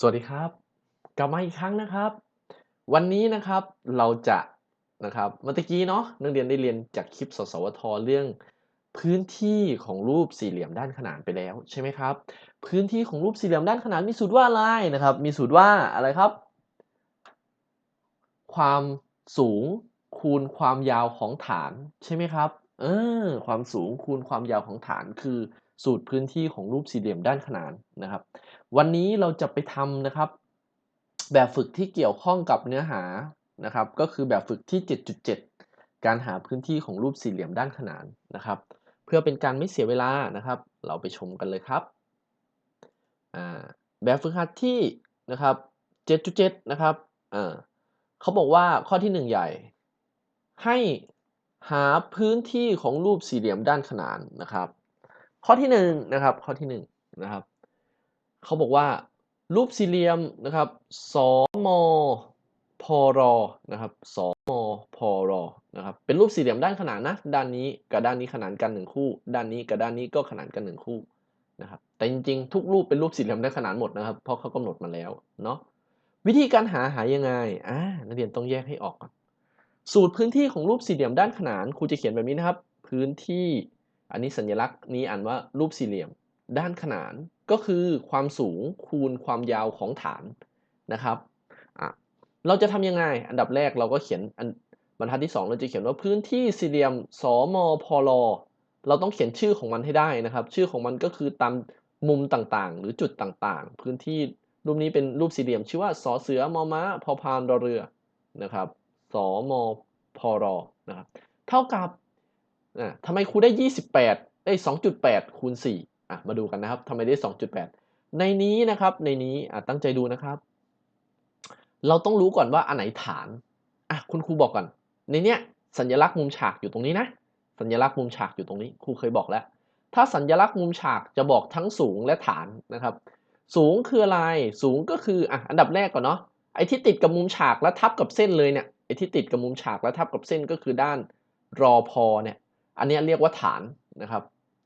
สวัสดีครับ กลับมาอีกครั้งนะครับ วันนี้นะครับเราจะนะครับเมื่อกี้เนาะนักเรียนได้เรียนจากคลิปสสวทเรื่อง พื้นที่ของรูปสี่เหลี่ยมด้านขนานไปแล้วใช่ไหมครับ พื้นที่ของรูปสี่เหลี่ยมด้านขนานมีสูตรว่าอะไรนะครับ มีสูตรว่าอะไรครับ ความสูงคูณความยาวของฐานใช่ไหมครับเออความสูงคูณความยาวของฐานคือสูตรพื้นที่ของรูปสี่เหลี่ยมด้านขนานนะครับ วันนี้เราจะไปทำนะครับ แบบฝึกที่เกี่ยวข้องกับเนื้อหานะครับ ก็คือแบบฝึกที่ 7.7 การหาพื้นที่ของรูปสี่เหลี่ยมด้านขนานนะครับ เพื่อเป็นการไม่เสียเวลานะครับ เราไปชมกันเลยครับแบบฝึกหัดที่นะครับ 7.7 นะครับเขาบอกว่าข้อที่ 1 ใหญ่ ให้หาพื้นที่ของรูปสี่เหลี่ยมด้านขนานนะครับ ข้อที่1นะครับข้อที่1นะครับ เขาบอกว่ารูปสี่เหลี่ยมนะครับสมพรนะครับสมพรนะครับ เป็นรูปสี่เหลี่ยมด้านขนานนะ ด้านนี้กับด้านนี้ขนานกันหนึ่งคู่ ด้านนี้กับด้านนี้ก็ขนานกันหนึ่งคู่นะครับ แต่จริงๆ ทุกรูปเป็นรูปสี่เหลี่ยมด้านขนานหมดนะครับ เพราะเขากำหนดมาแล้วเนาะ วิธีการหาหายังไง อ่า นักเรียนต้องแยกให้ออกก่อน สูตรพื้นที่ของรูปสี่เหลี่ยมด้านขนาน ครูจะเขียนแบบนี้นะครับ พื้นที่ อันนี้สัญลักษณ์นี้อ่านว่ารูปสี่เหลี่ยม ด้านขนานก็คือความสูงคูณความยาวของฐานนะครับเราจะทำยังไง อันดับแรกเราก็เขียนอันบรรทัดที่ 2 เราจะเขียนว่าพื้นที่สี่เหลี่ยมสมพลเราต้องเขียนชื่อของมันให้ได้นะครับ ชื่อของมันก็คือตามมุมต่างๆ หรือจุดต่างๆ พื้นที่รูปนี้เป็นรูปสี่เหลี่ยม ชื่อว่าสอเสือมอม้าพอพานรอเรือนะครับสมพรนะครับ เท่ากับทำไมครูได้ 28ได้2.8คูณ4 อะมาดูกันนะครับทำไมได้ 2.8 ในนี้นะครับในนี้อะตั้งใจดูนะครับ เราต้องรู้ก่อนว่าอันไหนฐานอะคุณครูบอกก่อน ในเนี้ยสัญลักษณ์มุมฉากอยู่ตรงนี้นะ สัญลักษณ์มุมฉากอยู่ตรงนี้ครูเคยบอกแล้ว ถ้าสัญลักษณ์มุมฉากจะบอกทั้งสูงและฐานนะครับ สูงคืออะไร สูงก็คืออะอันดับแรกก่อนเนาะไอ้ที่ติดกับมุมฉากแล้วทับกับเส้นเลยเนี่ยไอ้ที่ติดกับมุมฉากแล้วทับกับเส้นก็คือด้านรอพอเนี่ย อันนี้เรียกว่าฐานนะครับ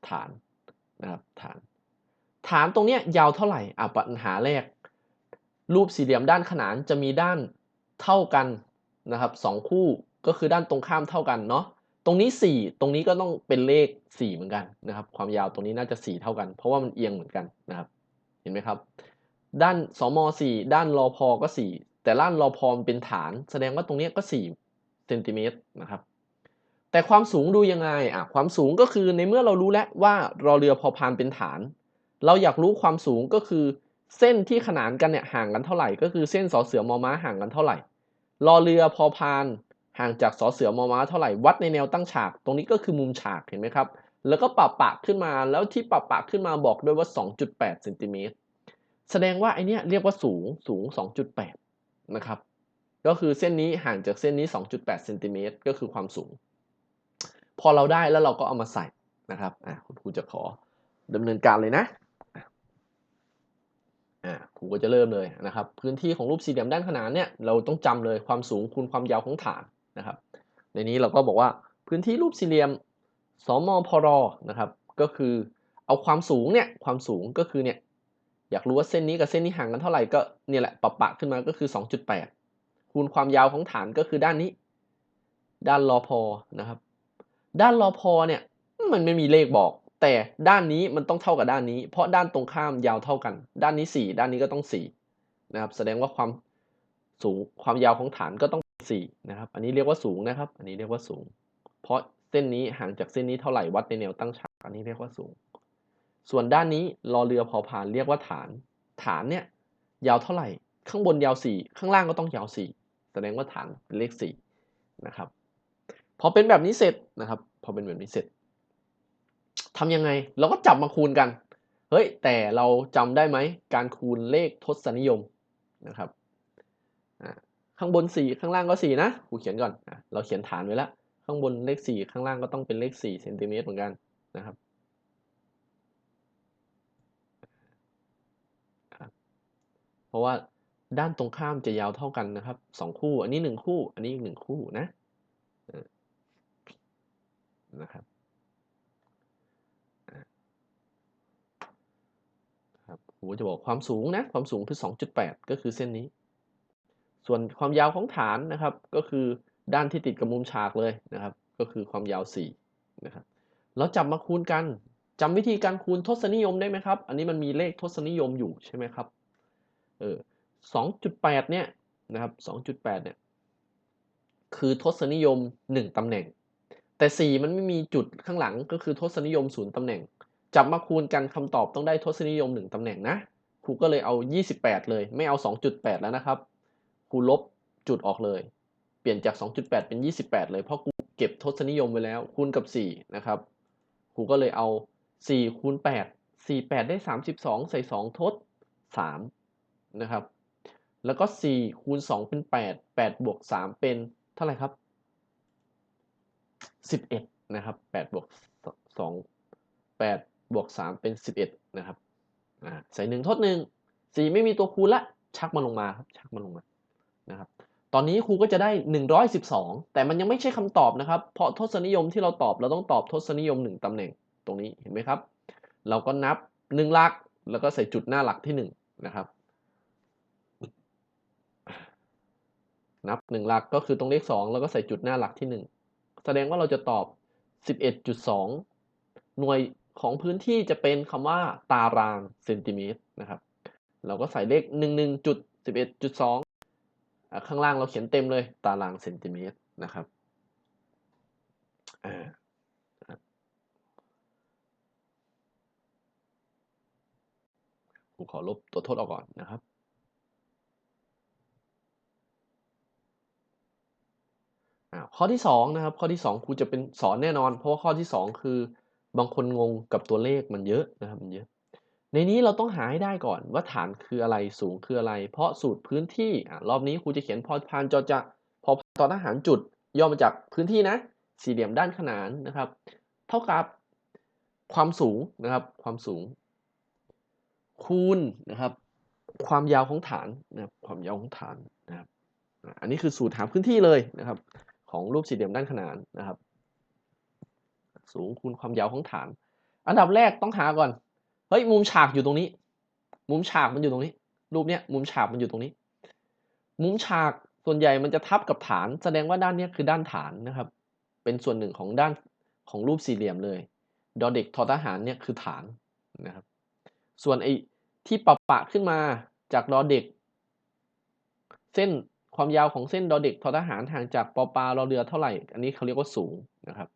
ฐาน นะครับฐาน ฐานตรงเนี้ยาวเท่าไหร่อะปัญหาแรก รูปสี่เหลี่ยมด้านขนานจะมีด้านเท่ากันนะครับสองคู่ก็คือด้านตรงข้ามเท่ากันเนาะตรงนี้ 4 ตรงนี้ก็ต้องเป็นเลข 4 เหมือนกันนะครับ ความยาวตรงนี้น่าจะ 4 เท่ากัน เพราะว่ามันเอียงเหมือนกันนะครับ เห็นไหมครับ ด้านสม4ด้านรอพอก็ 4 แต่ด้านรอพอมเป็นฐาน แสดงว่าตรงนี้ก็4เซนติเมตรนะครับ แต่ความสูงดูยังไงอะความสูงก็คือในเมื่อเรารู้แล้วว่ารอเรือพอพานเป็นฐาน เราอยากรู้ความสูงก็คือเส้นที่ขนานกันเนี่ยห่างกันเท่าไหร่ ก็คือเส้นสอเสือมอม้าห่างกันเท่าไหร่รอเรือพอพานห่างจากสอเสือมอม้าเท่าไหร่วัดในแนวตั้งฉาก ตรงนี้ก็คือมุมฉากเห็นไหมครับ แล้วก็ปรับปะขึ้นมาแล้วที่ปรับปะขึ้นมาบอกด้วยว่า 2.8เซนติเมตรแสดงว่าไอเนี้ยเรียกว่าสูงสูง 2.8 นะครับ ก็คือเส้นนี้ห่างจากเส้นนี้ 2.8เซนติเมตรก็คือความสูง พอเราได้แล้วเราก็เอามาใส่นะครับอะคุณครูจะขอดำเนินการเลยนะอ่าครูก็จะเริ่มเลยนะครับ พื้นที่ของรูปสี่เหลี่ยมด้านขนานเนี่ยเราต้องจำเลยความสูงคูณความยาวของฐานนะครับ ในนี้เราก็บอกว่าพื้นที่รูปสี่เหลี่ยมสมพรนะครับ ก็คือเอาความสูงเนี่ยความสูงก็คือเนี่ยอยากรู้ว่าเส้นนี้กับเส้นนี้ห่างกันเท่าไหร่ก็เนี่ยแหละปรับปะขึ้นมาก็คือ 2.8 คูณความยาวของฐานก็คือด้านนี้ ด้านรอพอนะครับ ด้านรอพอเนี่ยมันไม่มีเลขบอก แต่ด้านนี้มันต้องเท่ากับด้านนี้ เพราะด้านตรงข้ามยาวเท่ากัน ด้านนี้ 4 ด้านนี้ก็ต้อง4นะครับแสดงว่าความสูงความยาวของฐานก็ต้อง4นะครับอันนี้เรียกว่าสูงนะครับ อันนี้เรียกว่าสูง เพราะเส้นนี้ห่างจากเส้นนี้เท่าไหร่วัดในแนวตั้งฉากอันนี้เรียกว่าสูง ส่วนด้านนี้รอเรือพอผ่านเรียกว่าฐาน ฐานเนี่ยยาวเท่าไหร่ ข้างบนยาว 4 ข้างล่างก็ต้องยาว 4 แสดงว่าฐานเป็นเลข4นะครับ พอเป็นแบบนี้เสร็จนะครับ พอเป็นแบบนี้เสร็จทำยังไง เราก็จับมาคูณกัน เฮ้ย แต่เราจำได้ไหม การคูณเลขทศนิยมนะครับ ข้างบน 4 ข้างล่างก็ 4 นะครูเขียนก่อน เราเขียนฐานไว้แล้ว ข้างบนเลข 4 ข้างล่างก็ต้องเป็นเลข4เซนติเมตรเหมือนกันนะครับเพราะว่าด้านตรงข้ามจะยาวเท่ากันนะครับสองคู่ อันนี้หนึ่งคู่ อันนี้อีกหนึ่งคู่นะ นะครับครับผมจะบอกความสูงนะความสูงคือ 2.8 ก็คือเส้นนี้ ส่วนความยาวของฐานนะครับ ก็คือด้านที่ติดกับมุมฉากเลยนะครับ ก็คือความยาว 4 นะครับแล้วจับมาคูณกันจำวิธีการคูณทศนิยมได้ไหมครับ อันนี้มันมีเลขทศนิยมอยู่ใช่ไหมครับ เออ2.8 เนี่ยนะครับ 2.8 เนี่ย คือทศนิยม 1ตำแหน่ง แต่ 4 มันไม่มีจุดข้างหลังก็คือทศนิยม 0ตำแหน่ง จับมาคูณกันคำตอบต้องได้ทศนิยม 1ตำแหน่งนะครูก็เลยเอา 28 เลย ไม่เอา 2.8 แล้วนะครับครูลบจุดออกเลย เปลี่ยนจาก 2.8 เป็น 28 เลยเพราะครูเก็บทศนิยมไว้แล้ว คูณกับ 4 นะครับครูก็เลยเอา 4 คูณ 8 4 8 ได้ 32 ใส่ 2 ทด 3 นะครับ แล้วก็ 4 คูณ 2 เป็น 8 8 บวก 3 เป็นเท่าไหร่ครับ 11 นะครับ8บวก2 8บวก3เป็น 11 นะครับอ่าใส่1ทด1 4 ไม่มีตัวคูณละชักมันลงมาครับชักมันลงมานะครับตอนนี้ครูก็จะได้ 112 แต่มันยังไม่ใช่คำตอบนะครับ เพราะทศนิยมที่เราตอบเราต้องตอบทศนิยม 1ตำแหน่งตรงนี้เห็นไหมครับ เราก็นับ 1 หลักแล้วก็ใส่จุดหน้าหลักที่ 1 นะครับ นับ 1 หลักก็คือตรงเลข 2 แล้วก็ใส่จุดหน้าหลักที่ 1 แสดงว่าเราจะตอบ 11.2 หน่วยของพื้นที่จะเป็นคำว่าตารางเซนติเมตรนะครับ เราก็ใส่เลข 11.11.2อ่าข้างล่างเราเขียนเต็มเลยตารางเซนติเมตรนะครับผมขอลบตัวโทษออกก่อนนะครับ อ่า ข้อที่2นะครับข้อที่ 2ครูจะเป็นสอนแน่นอน เพราะว่าข้อที่ 2 คือบางคนงงกับตัวเลขมันเยอะนะครับมันเยอะ ในนี้เราต้องหาให้ได้ก่อนว่าฐานคืออะไรสูงคืออะไร เพราะสูตรพื้นที่อ่ารอบนี้ครูจะเขียนพอพานจอจะพอตอนทหารจุดย่อมาจากพื้นที่นะ สี่เหลี่ยมด้านขนานนะครับ เท่ากับความสูงนะครับ ความสูง คูณนะครับ ความยาวของฐานนะครับความยาวของฐานนะครับ อันนี้คือสูตรหาพื้นที่เลยนะครับ ของรูปสี่เหลี่ยมด้านขนานนะครับ สูงคูณความยาวของฐาน อันดับแรกต้องหาก่อน เฮ้ยมุมฉากอยู่ตรงนี้ มุมฉากมันอยู่ตรงนี้ รูปเนี้ยมุมฉากมันอยู่ตรงนี้ มุมฉากส่วนใหญ่มันจะทับกับฐาน แสดงว่าด้านเนี้ยคือด้านฐานนะครับ เป็นส่วนหนึ่งของด้านของรูปสี่เหลี่ยมเลย ดอเด็กทอทหารเนี่ยคือฐานนะครับ ส่วนไอ้ที่ปะปะขึ้นมาจากดอเด็ก เส้น ความยาวของเส้นดอเด็กทอทหารห่างจากปอปลารอเรือเท่าไหร่ อันนี้เขาเรียกว่าสูงนะครับ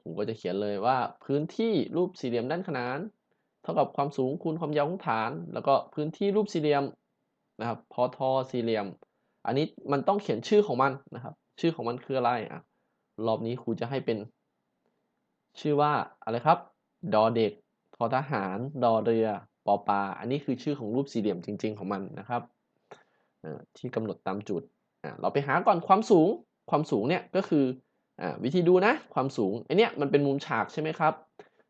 ครูก็จะเขียนเลยว่าพื้นที่รูปสี่เหลี่ยมด้านขนาน เท่ากับความสูงคูณความยาวของฐาน แล้วก็พื้นที่รูปสี่เหลี่ยมนะครับพอทอสี่เหลี่ยม อันนี้มันต้องเขียนชื่อของมันนะครับ ชื่อของมันคืออะไรอะรอบนี้ครูจะให้เป็น ชื่อว่าอะไรครับ ดอเด็กทอทหาร ดอเรือปอปลาอันนี้คือชื่อของรูปสี่เหลี่ยมจริง ๆ ของมันนะครับ ที่กำหนดตามจุด เราไปหาก่อนความสูง ความสูงเนี่ยก็คืออวิธีดูนะความสูงไอเนี้ยมันเป็นมุมฉากใช่ไหมครับ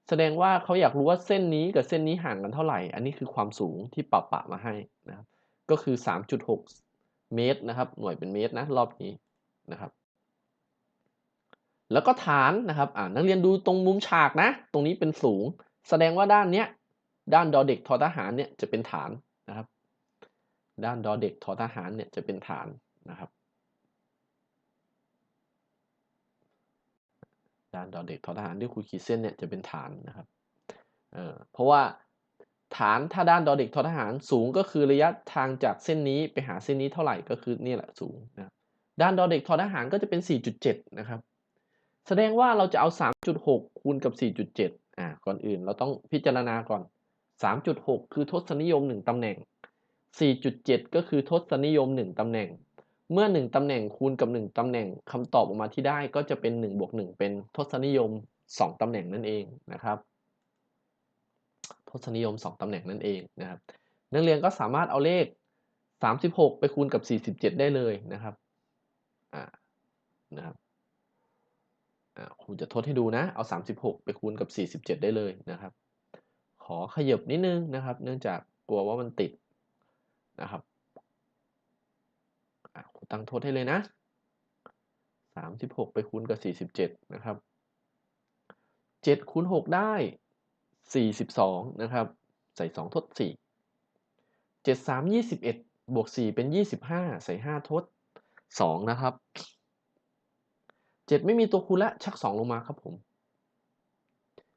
แสดงว่าเขาอยากรู้ว่าเส้นนี้กับเส้นนี้ห่างกันเท่าไหร่ อันนี้คือความสูงที่ปะปะมาให้นะครับ ก็คือ 3.6 เมตรนะครับ หน่วยเป็นเมตรนะรอบนี้นะครับ แล้วก็ฐานนะครับนักเรียนดูตรงมุมฉากนะ ตรงนี้เป็นสูง แสดงว่าด้านเนี้ยด้านดอเด็กทอทหารเนี่ยจะเป็นฐานนะครับ ด้านดอเด็กทอทหารเนี่ยจะเป็นฐานนะครับ ด้านดอเด็กทอทหารที่ครูขีดเส้นเนี่ยจะเป็นฐานนะครับเอ่อเพราะว่าฐานถ้าด้านดอเด็กทอทหารสูงก็คือระยะทางจากเส้นนี้ไปหาเส้นนี้เท่าไหร่ก็คือนี่แหละสูงนะด้านดอเด็กทอทหารก็จะเป็น 4.7 นะครับ แสดงว่าเราจะเอา 3.6 คูณกับ 4.7 อ่าก่อนอื่นเราต้องพิจารณาก่อน 3.6 คือทศนิยม 1ตำแหน่ง 4.7 ก็คือทศนิยม 1 ตำแหน่ง เมื่อ 1 ตำแหน่งคูณกับ 1 ตำแหน่งคำตอบออกมาที่ได้ก็จะเป็น1บวก1เป็นทศนิยม 2 ตำแหน่งนั่นเองนะครับ ทศนิยม 2 ตำแหน่งนั่นเองนะครับ นักเรียนก็สามารถเอาเลข 36 ไปคูณกับ 47 ได้เลยนะครับอ่านะครับอ่าครูจะทดให้ดูนะ เอา 36 ไปคูณกับ 47 ได้เลยนะครับ ขอขยับนิดนึงนะครับ เนื่องจากกลัวว่ามันติด นะครับครูตั้งโทษให้เลยนะ 36 ไปคูณกับ 47 นะครับ 7คูณ6ได้ 42 นะครับ ใส่สองทดสี่เจ็ดสามยี่สิบเอ็ดบวกสี่เป็นยี่สิบห้าใส่ห้าทดสองนะครับเจ็ดไม่มีตัวคูณละ ชักสองลงมาครับผม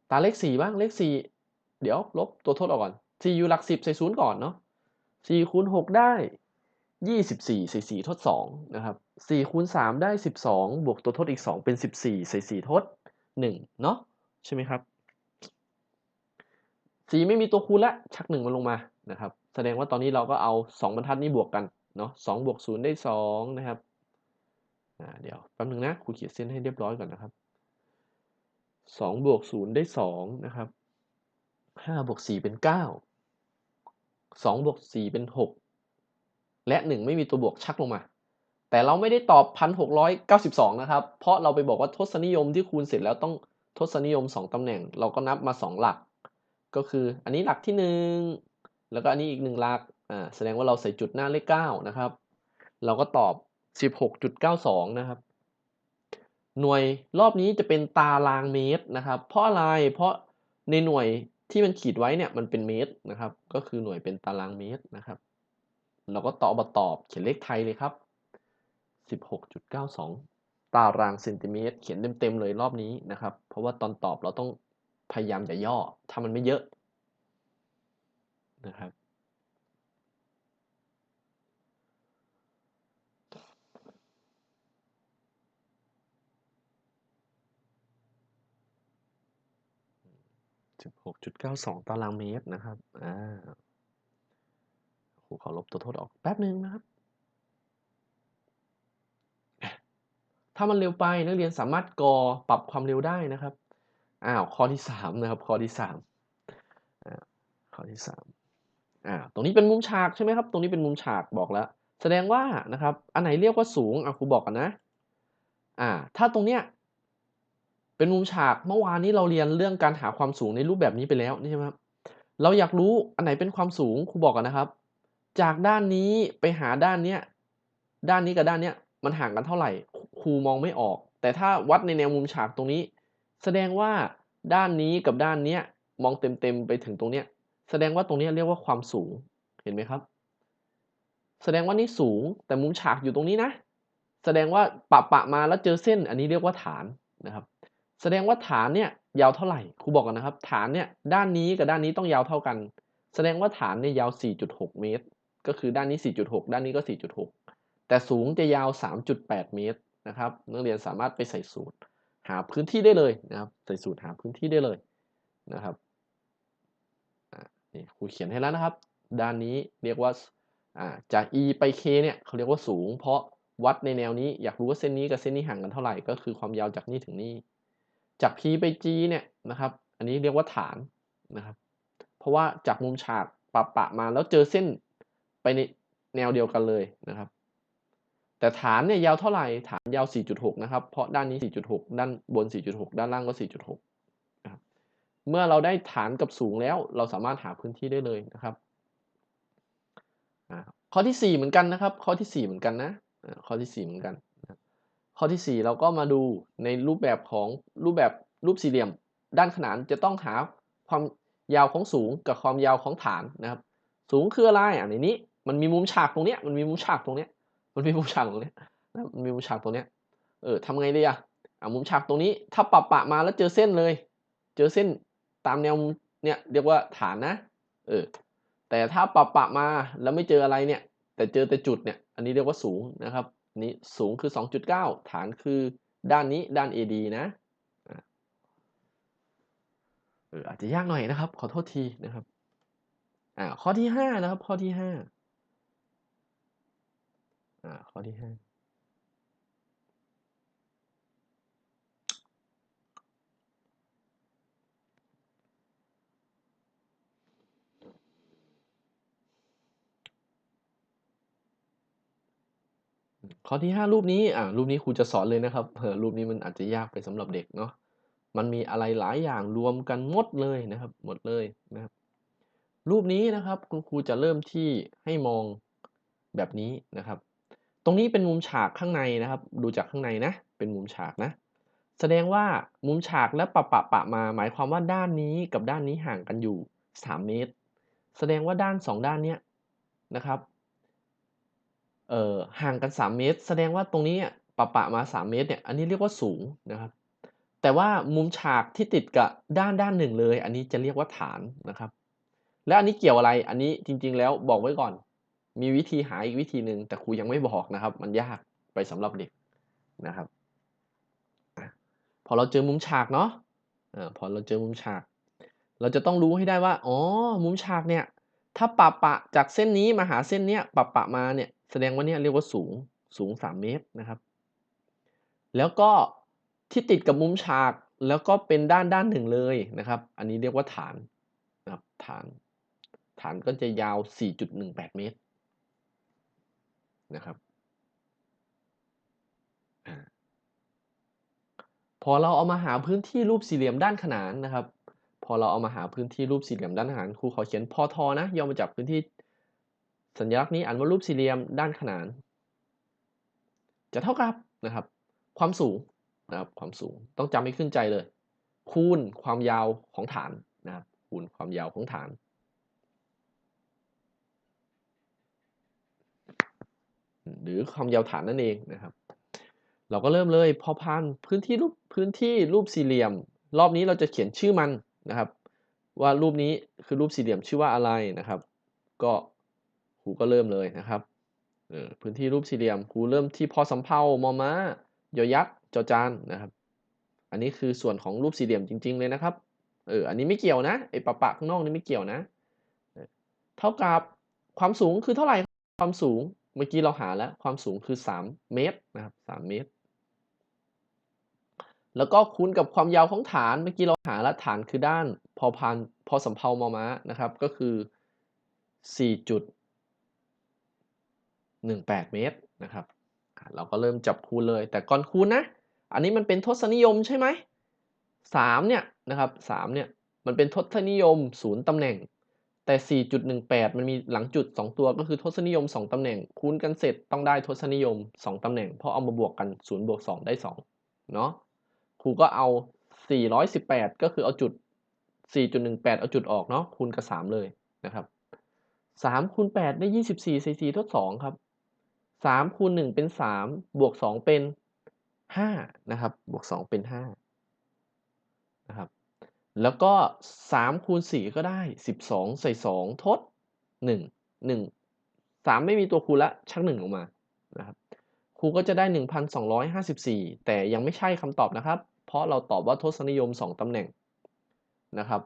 ตาเลขสี่บ้างเลขสี่เดี๋ยวลบตัวทดออกก่อนสี่อยู่หลักสิบใส่ศูนย์ก่อนเนาะ สี่คูณหกได้ยี่สิบสี่ใส่สี่ทดสองนะครับสี่คูณสามได้สิบสองบวกตัวทดอีกสองเป็นสิบสี่ใส่สี่ทดหนึ่งเนาะใช่ไหมครับสี่ไม่มีตัวคูณละชักหนึ่งมันลงมานะครับ แสดงว่าตอนนี้เราก็เอาสองบรรทัดนี้บวกกันเนาะสองบวกศูนย์ได้สองนะครับเดี๋ยวแป๊บนึงนะครูเขียนเส้นให้เรียบร้อยก่อนนะครับสองบวกศูนย์ได้สองนะครับห้าบวกสี่เป็นเก้าสองบวกสี่เป็นหกและหนึ่งไม่มีตัวบวกชักลงมา แต่เราไม่ได้ตอบพันหกร้อยเก้าสิบสองนะครับ เพราะเราไปบอกว่าทศนิยมที่คูณเสร็จแล้วต้องทศนิยมสองตำแหน่ง เราก็นับมาสองหลัก ก็คืออันนี้หลักที่หนึ่งแล้วก็อันนี้อีกหนึ่งหลักอ่าแสดงว่าเราใส่จุดหน้าเลขเก้านะครับ เราก็ตอบสิบหกจุดเก้าสองนะครับหน่วยรอบนี้จะเป็นตารางเมตรนะครับ เพราะอะไร เพราะในหน่วย ที่มันขีดไว้เนี่ยมันเป็นเมตรนะครับ ก็คือหน่วยเป็นตารางเมตรนะครับ เราก็ตอบมาตอบเขียนเลขไทยเลยครับ 16.92 ตารางเซนติเมตร เขียนเต็มๆเลยรอบนี้นะครับ เพราะว่าตอนตอบเราต้องพยายามอย่าย่อ ถ้ามันไม่เยอะนะครับ 16.92 ตารางเมตรนะครับ อ่าครูขอลบตัวโทษออกแป๊บหนึ่งนะครับ ถ้ามันเร็วไปนักเรียนสามารถกอปรับความเร็วได้นะครับ อ้าว ข้อที่สามนะครับ ข้อที่สามอ่าข้อที่สามอ่า ตรงนี้เป็นมุมฉากใช่ไหมครับ ตรงนี้เป็นมุมฉากบอกแล้ว แสดงว่านะครับ อันไหนเรียกว่าสูง อะครูบอกกันนะ อ่า ถ้าตรงเนี้ย เป็นมุมฉากเมื่อวานนี้เราเรียนเรื่องการหาความสูงในรูปแบบนี้ไปแล้วใช่ไหมครับเราอยากรู้อันไหนเป็นความสูงครูบอกกันนะครับ จากด้านนี้ไปหาด้านเนี้ยด้านนี้กับด้านเนี้ยมันห่างกันเท่าไหร่ครูมองไม่ออก แต่ถ้าวัดในแนวมุมฉากตรงนี้ แสดงว่าด้านนี้กับด้านเนี้ยมองเต็มๆไปถึงตรงเนี้ยแสดงว่าตรงเนี้ยเรียกว่าความสูงเห็นไหมครับ แสดงว่านี่สูงแต่มุมฉากอยู่ตรงนี้นะ แสดงว่าปะปะมาแล้วเจอเส้น อันนี้เรียกว่าฐานนะครับ แสดงว่าฐานเนี่ยยาวเท่าไหร่ครูบอกกันนะครับ ฐานเนี่ยด้านนี้กับด้านนี้ต้องยาวเท่ากัน แสดงว่าฐานเนี่ยยาว 4.6 เมตร ก็คือด้านนี้ 4.6 ด้านนี้ก็ 4.6 แต่สูงจะยาว 3.8 เมตรนะครับนักเรียนสามารถไปใส่สูตร หาพื้นที่ได้เลยนะครับ ใส่สูตรหาพื้นที่ได้เลยนะครับนี่ครูเขียนให้แล้วนะครับ ด้านนี้เรียกว่าจาก e ไป k เนี่ยเขาเรียกว่าสูง เพราะวัดในแนวนี้อยากรู้ว่าเส้นนี้กับเส้นนี้ห่างกันเท่าไหร่ ก็คือความยาวจากนี่ถึงนี่ จาก p ไป g เนี่ยนะครับ อันนี้เรียกว่าฐานนะครับ เพราะว่าจากมุมฉากปะปะมาแล้วเจอเส้นไปในแนวเดียวกันเลยนะครับ แต่ฐานเนี่ยยาวเท่าไหร่ ฐานยาว 4.6 นะครับ เพราะด้านนี้ 4.6 ด้านบน 4.6 ด้านล่างก็ 4.6 นะครับ เมื่อเราได้ฐานกับสูงแล้ว เราสามารถหาพื้นที่ได้เลยนะครับ ข้อที่ 4 เหมือนกันนะครับ ข้อที่ 4 เหมือนกันนะ ข้อที่ 4 เหมือนกัน ข้อที่ 4 เราก็มาดูในรูปแบบของรูปแบบรูปสี่เหลี่ยม ด้านขนานจะต้องหาความยาวของสูงกับความยาวของฐานนะครับ สูงคืออะไรอันนี้มันมีมุมฉากตรงเนี้ยมันมีมุมฉากตรงเนี้ยมันมีมุมฉากตรงเนี้ยมันมีมุมฉากตรงเนี้ยเออทำไงดีอะอะมุมฉากตรงนี้ถ้าปะปะมาแล้วเจอเส้นเลย เจอเส้นตามแนวเนี่ยเรียกว่าฐานนะเออแต่ถ้าปะปะมาแล้วไม่เจออะไรเนี่ย แต่เจอแต่จุดเนี่ย อันนี้เรียกว่าสูงนะครับ นี้สูงคือ 2.9 ฐานคือด้านนี้ด้าน AD นะเอออาจจะยากหน่อยนะครับ ขอโทษทีนะครับอ่าข้อที่ 5 นะครับ ข้อที่5อ่าข้อที่ 5 ข้อที่ 5 รูปนี้อ่ารูปนี้ครูจะสอนเลยนะครับเออรูปนี้มันอาจจะยากไปสำหรับเด็กเนาะมันมีอะไรหลายอย่างรวมกันหมดเลยนะครับ หมดเลยนะครับ รูปนี้นะครับคุณครูจะเริ่มที่ให้มองแบบนี้นะครับ ตรงนี้เป็นมุมฉากข้างในนะครับ ดูจากข้างในนะ เป็นมุมฉากนะ แสดงว่ามุมฉากและปะปะปะมา หมายความว่าด้านนี้กับด้านนี้ห่างกันอยู่ 3 เมตร แสดงว่าด้าน 2 ด้านเนี้ยนะครับ เอ่อห่างกัน 3 เมตร แสดงว่าตรงนี้อะปะมา 3 เมตรเนี่ยอันนี้เรียกว่าสูงนะครับ แต่ว่ามุมฉากที่ติดกับด้านด้านหนึ่งเลย อันนี้จะเรียกว่าฐานนะครับ แล้วอันนี้เกี่ยวอะไรอันนี้จริง ๆ แล้วบอกไว้ก่อน มีวิธีหาอีกวิธีหนึ่งแต่ครูยังไม่บอกนะครับ มันยากไปสำหรับเด็กนะครับพอเราเจอมุมฉากเนาะอาพอเราเจอมุมฉาก เราจะต้องรู้ให้ได้ว่า อ๋อ มุมฉากเนี่ย ถ้าปะๆจากเส้นนี้มาหาเส้นเนี้ยปะๆมาเนี่ยแสดงว่าเนี่ยเรียกว่าสูงสูง 3 เมตรนะครับ แล้วก็ที่ติดกับมุมฉากแล้วก็เป็นด้านด้านหนึ่งเลยนะครับ อันนี้เรียกว่าฐานนะครับฐาน ฐานก็จะยาว 4.18 เมตรนะครับพอเราเอามาหาพื้นที่รูปสี่เหลี่ยมด้านขนานนะครับ พอเราเอามาหาพื้นที่รูปสี่เหลี่ยมด้านขนานครูขอเขียนพอทอนะย่อมาจากพื้นที่สัญลักษณ์นี้อ่านว่ารูปสี่เหลี่ยมด้านขนาน จะเท่ากับนะครับ ความสูงนะครับความสูงต้องจำให้ขึ้นใจเลย คูณความยาวของฐานนะครับคูณความยาวของฐานหรือความยาวฐานนั่นเองนะครับ เราก็เริ่มเลยพอพานพื้นที่รูปพื้นที่รูปสี่เหลี่ยม รอบนี้เราจะเขียนชื่อมัน นะครับ ว่ารูปนี้คือรูปสี่เหลี่ยมชื่อว่าอะไรนะครับ ก็ครูก็เริ่มเลยนะครับพื้นที่รูปสี่เหลี่ยมครูเริ่มที่พอสำเภามอม้ายอยักษ์จอจานนะครับ อันนี้คือส่วนของรูปสี่เหลี่ยมจริง ๆ เลยนะครับเอออันนี้ไม่เกี่ยวนะไอ้ปะๆข้างนอกนี่ไม่เกี่ยวนะ เท่ากับความสูงคือเท่าไหร่ความสูงเมื่อกี้เราหาแล้วความสูงคือ 3 เมตรนะครับ3เมตร แล้วก็คูณกับความยาวของฐานเมื่อกี้เราหาแล้วฐานคือด้านพอพานพอสำเภามอม้านะครับ ก็คือ 4.18 เมตรนะครับ เราก็เริ่มจับคูณเลย แต่ก่อนคูณนะ อันนี้มันเป็นทศนิยมใช่ไหม3เนี่ยนะครับ3เนี่ยมันเป็นทศนิยม0ตำแหน่ง แต่ 4.18 มันมีหลังจุด 2 ตัวก็คือทศนิยม 2 ตำแหน่ง คูณกันเสร็จต้องได้ทศนิยม 2 ตำแหน่ง เพราะเอามาบวกกัน0บวก2ได้2เนาะ รูก็เอา 418 ก็คือเอาจุด 4.18 เอาจุดออกเนาะคูณกับ 3 เลยนะครับ3คูณ8ได้ 24ใส่4ทด2ครับ3คูณ1เป็น 3 บวก 2 เป็น 5 นะครับ บวก 2 เป็น 5 นะครับ แล้วก็ 3 คูณ 4 ก็ได้ 12 ใส่ 2 ทด 1 1 3 ไม่มีตัวคูณล้วชัก 1 ออกมา นะครับ ครูก็จะได้ 1,254 แต่ยังไม่ใช่คำตอบนะครับ ราะเราตอบว่าทศนิยม 2 ตำแหน่งนะครับ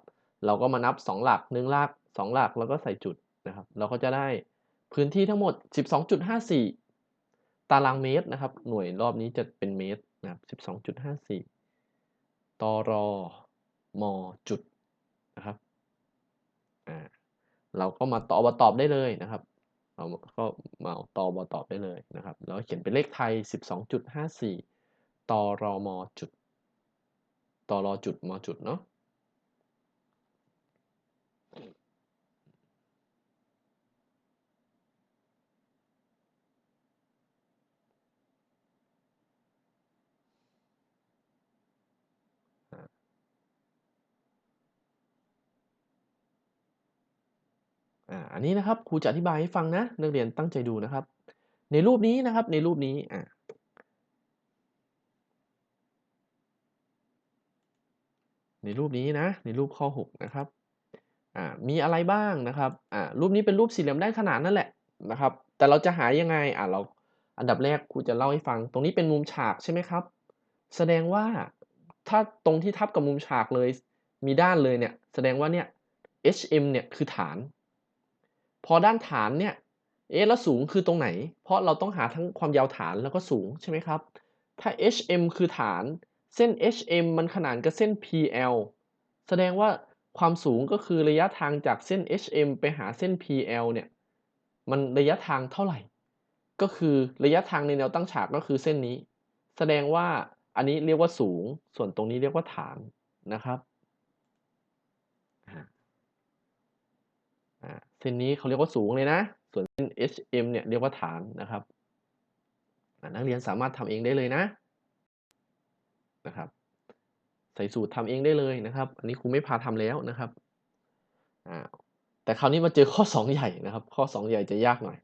เราก็มานับ 2 หลัก1หลัก 2 หลักแล้วก็ใส่จุดนะครับ เราก็จะได้พื้นที่ทั้งหมด 12.54 ตารางเมตรนะครับ หน่วยรอบนี้จะเป็นเมตรนะครับ12.54 ตรมจุดนะครับอาเราก็มาตอบมาตอบได้เลยนะครับเราก็มาเอาตมาตอบได้เลยนะครับ แล้วเขียนเป็นเลขไทย 12.54 ตรมจุด ตอรอจุดมจุดเนาะอ่าอันนี้นะครับครูจะอธิบายให้ฟังนะนักเรียนตั้งใจดูนะครับ ในรูปนี้นะครับในรูปนี้อ่า ในรูปนี้นะ ในรูปข้อ 6 นะครับมีอะไรบ้างนะครับรูปนี้เป็นรูปสี่เหลี่ยมด้านขนานนั่นแหละนะครับ แต่เราจะหายังไงอ่าเราอันดับแรกครูจะเล่าให้ฟัง ตรงนี้เป็นมุมฉากใช่ไหมครับ แสดงว่าถ้าตรงที่ทับกับมุมฉากเลย มีด้านเลยเนี่ย แสดงว่าเนี่ย HM เนี่ยคือฐาน พอด้านฐานเนี่ย เอ๊ะแล้วสูงคือตรงไหน?เพราะเราต้องหาทั้งความยาวฐานแล้วก็สูงใช่ไหมครับ ถ้า HM คือฐาน เส้น HM มันขนานกับเส้น PL แสดงว่าความสูงก็คือระยะทางจากเส้น HM ไปหาเส้น PL เนี่ย มันระยะทางเท่าไหร่?ก็คือระยะทางในแนวตั้งฉากก็คือเส้นนี้ แสดงว่าอันนี้เรียกว่าสูง ส่วนตรงนี้เรียกว่าฐานนะครับอาอาเส้นนี้เขาเรียกว่าสูงเลยนะ ส่วนเส้น HM เนี่ยเรียกว่าฐานนะครับ นักเรียนสามารถทำเองได้เลยนะ นะครับ ใส่สูตรทำเองได้เลยนะครับ อันนี้ครูไม่พาทำแล้วนะครับอ่าแต่คราวนี้มาเจอข้อ 2 ใหญ่นะครับ ข้อ 2 ใหญ่จะยากหน่อย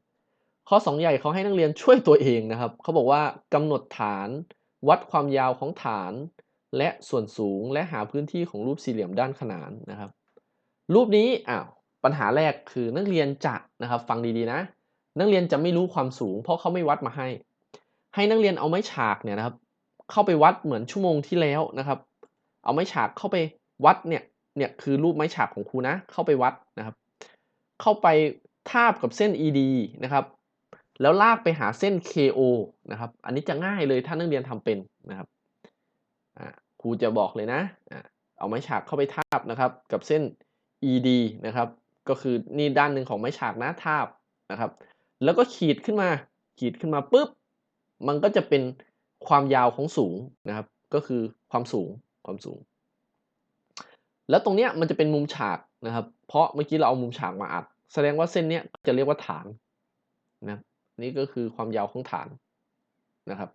ข้อ 2 ใหญ่เขาให้นักเรียนช่วยตัวเองนะครับเขาบอกว่ากำหนดฐานวัดความยาวของฐาน และส่วนสูงและหาพื้นที่ของรูปสี่เหลี่ยมด้านขนานนะครับ รูปนี้อ้าวปัญหาแรกคือนักเรียนจะนะครับ ฟังดีๆนะ นักเรียนจะไม่รู้ความสูง เพราะเขาไม่วัดมาให้ ให้นักเรียนเอาไม้ฉากเนี่ยนะครับ เข้าไปวัดเหมือนชั่วโมงที่แล้วนะครับ เอาไม้ฉากเข้าไปวัดเนี่ยเนี่ยคือรูปไม้ฉากของครูนะ เข้าไปวัดนะครับ เข้าไปทาบกับเส้น ED นะครับ แล้วลากไปหาเส้น KO นะครับ อันนี้จะง่ายเลยถ้านักเรียนทำเป็นนะครับครูจะบอกเลยนะ เอาไม้ฉากเข้าไปทาบนะครับ กับเส้น ED นะครับ ก็คือนี่ด้านหนึ่งของไม้ฉากนะทาบนะครับ แล้วก็ขีดขึ้นมา ขีดขึ้นมาปุ๊บ มันก็จะเป็น ความยาวของสูงนะครับ ก็คือความสูงความสูง แล้วตรงเนี้ยมันจะเป็นมุมฉากนะครับ เพราะเมื่อกี้เราเอามุมฉากมาอัด แสดงว่าเส้นเนี้ยจะเรียกว่าฐานนะนี่ก็คือความยาวของฐานนะครับ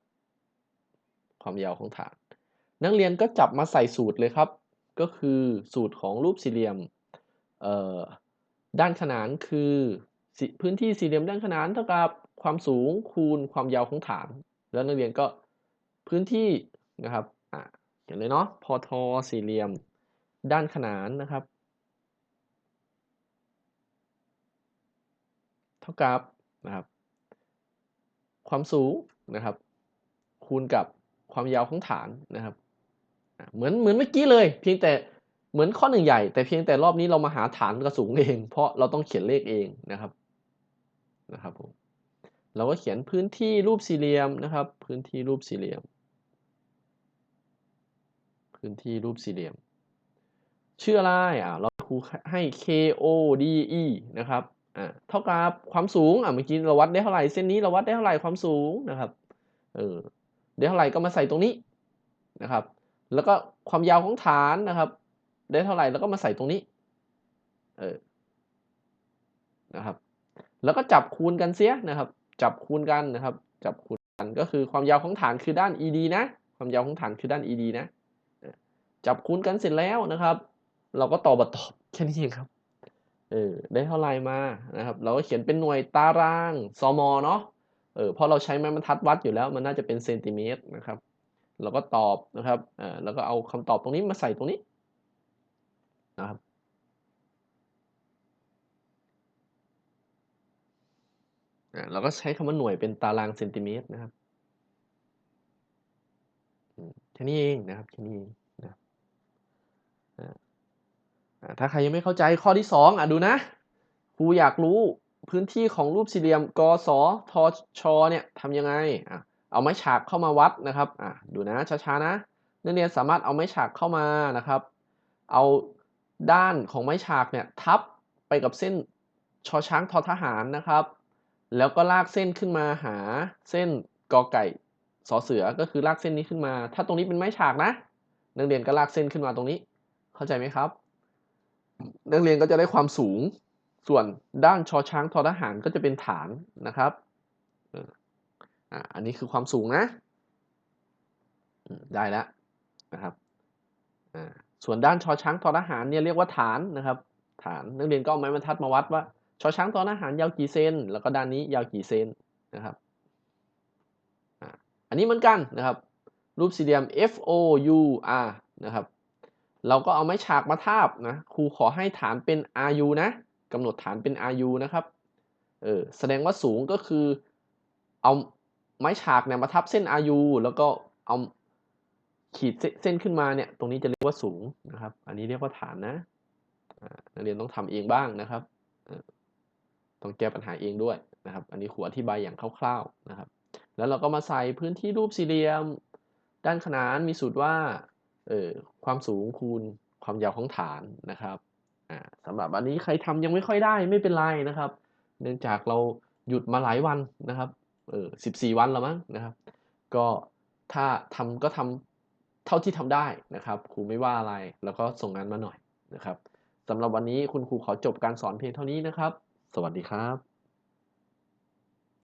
ความยาวของฐาน นักเรียนก็จับมาใส่สูตรเลยครับ ก็คือสูตรของรูปสี่เหลี่ยมด้านขนานคือพื้นที่สี่เหลี่ยมด้านขนานเท่ากับความสูงคูณความยาวของฐาน แล้วนักเรียนก็ พื้นที่นะครับอ่าเขียนเลยเนาะพอทอสี่เหลี่ยม ด้านขนานนะครับ เท่ากับนะครับ ความสูงนะครับ คูณกับความยาวของฐานนะครับเหมือนเหมือนเมื่อกี้เลย เพียงแต่เหมือนข้อหนึ่งใหญ่ แต่เพียงแต่รอบนี้เรามาหาฐานกระสูงเอง เพราะเราต้องเขียนเลขเองนะครับนะครับผม เราก็เขียนพื้นที่รูปสี่เหลี่ยมนะครับ พื้นที่รูปสี่เหลี่ยม พื้นที่รูปสี่เหลี่ยม ชื่ออะไรอ่าเราครูให้ KODE นะครับอ่าเท่ากับความสูงอ่าเมื่อกี้เราวัดได้เท่าไหร่เส้นนี้เราวัดได้เท่าไหร่ความสูงนะครับเออได้เท่าไหร่ก็มาใส่ตรงนี้นะครับ แล้วก็ความยาวของฐานนะครับ ได้เท่าไหร่แล้วก็มาใส่ตรงนี้เออนะครับ แล้วก็จับคูณกันเสียนะครับ จับคูณกันนะครับ จับคูณกันก็คือความยาวของฐานคือด้าน ED นะ ความยาวของฐานคือด้าน ED นะ จับคูณกันเสร็จแล้วนะครับ เราก็ต่อบัตตอบแค่นี้เองครับ เออได้เท่าไหร่มานะครับ เราก็เขียนเป็นหน่วยตารางซมเนาะ เออเพราะเราใช้ไม้บรรทัดวัดอยู่แล้วมันน่าจะเป็นเซนติเมตรนะครับ เราก็ตอบนะครับ อ่า แล้วก็เอาคำตอบตรงนี้มาใส่ตรงนี้นะครับ เราก็ใช้คำว่าหน่วยเป็นตารางเซนติเมตรนะครับแค่นี้เองนะครับแค่นี้เองนะถ้าใครยังไม่เข้าใจข้อที่ 2อะดูนะครูอยากรู้พื้นที่ของรูปสี่เหลี่ยมกศทชเนี่ยทำยังไงอะเอาไม้ฉากเข้ามาวัดนะครับอะดูนะช้าๆนะนักเรียนสามารถเอาไม้ฉากเข้ามานะครับ เอาด้านของไม้ฉากเนี่ยทับไปกับเส้นชอช้างทอทหารนะครับ แล้วก็ลากเส้นขึ้นมาหาเส้นกอไก่สอเสือก็คือลากเส้นนี้ขึ้นมา ถ้าตรงนี้เป็นไม้ฉากนะ นักเรียนก็ลากเส้นขึ้นมาตรงนี้ เข้าใจไหมครับ นักเรียนก็จะได้ความสูง ส่วนด้านชอช้างทอทหารก็จะเป็นฐานนะครับอันนี้คือความสูงนะ ได้แล้วนะครับ ส่วนด้านชอช้างทอทหารเนี่ยเรียกว่าฐานนะครับ ฐานนักเรียนก็เอาไม้บรรทัดมาวัดว่า ชอช้างตอนอาหารยาวกี่เซน แล้วก็ด้านนี้ยาวกี่เซนนะครับ อันนี้เหมือนกันนะครับ รูปสี่เหลี่ยม F O U R นะครับ เราก็เอาไม้ฉากมาทาบนะ ครูขอให้ฐานเป็น RU นะกำหนดฐานเป็น RU นะครับ เออ แสดงว่าสูงก็คือ เอาไม้ฉากเนี่ยมาทับเส้น RU แล้วก็เอาขีดเส้นขึ้นมาเนี่ย ตรงนี้จะเรียกว่าสูงนะครับ อันนี้เรียกว่าฐานนะนักเรียนต้องทำเองบ้างนะครับ ต้องแก้ปัญหาเองด้วยนะครับ อันนี้ขวอธิบายอย่างคร่าวๆนะครับ แล้วเราก็มาใส่พื้นที่รูปสี่เหลี่ยม ด้านขนานมีสูตรว่าเออความสูงคูณความยาวของฐานนะครับอ่าสำหรับอันนี้ใครทำยังไม่ค่อยได้ไม่เป็นไรนะครับ เนื่องจากเราหยุดมาหลายวันนะครับเออสิบสี่วันแล้วมั้งนะครับ ก็ถ้าทำก็ทำเท่าที่ทำได้นะครับครูไม่ว่าอะไรแล้วก็ส่งงานมาหน่อยนะครับสำหรับวันนี้คุณครูขอจบการสอนเพียงเท่านี้นะครับ สวัสดีครับ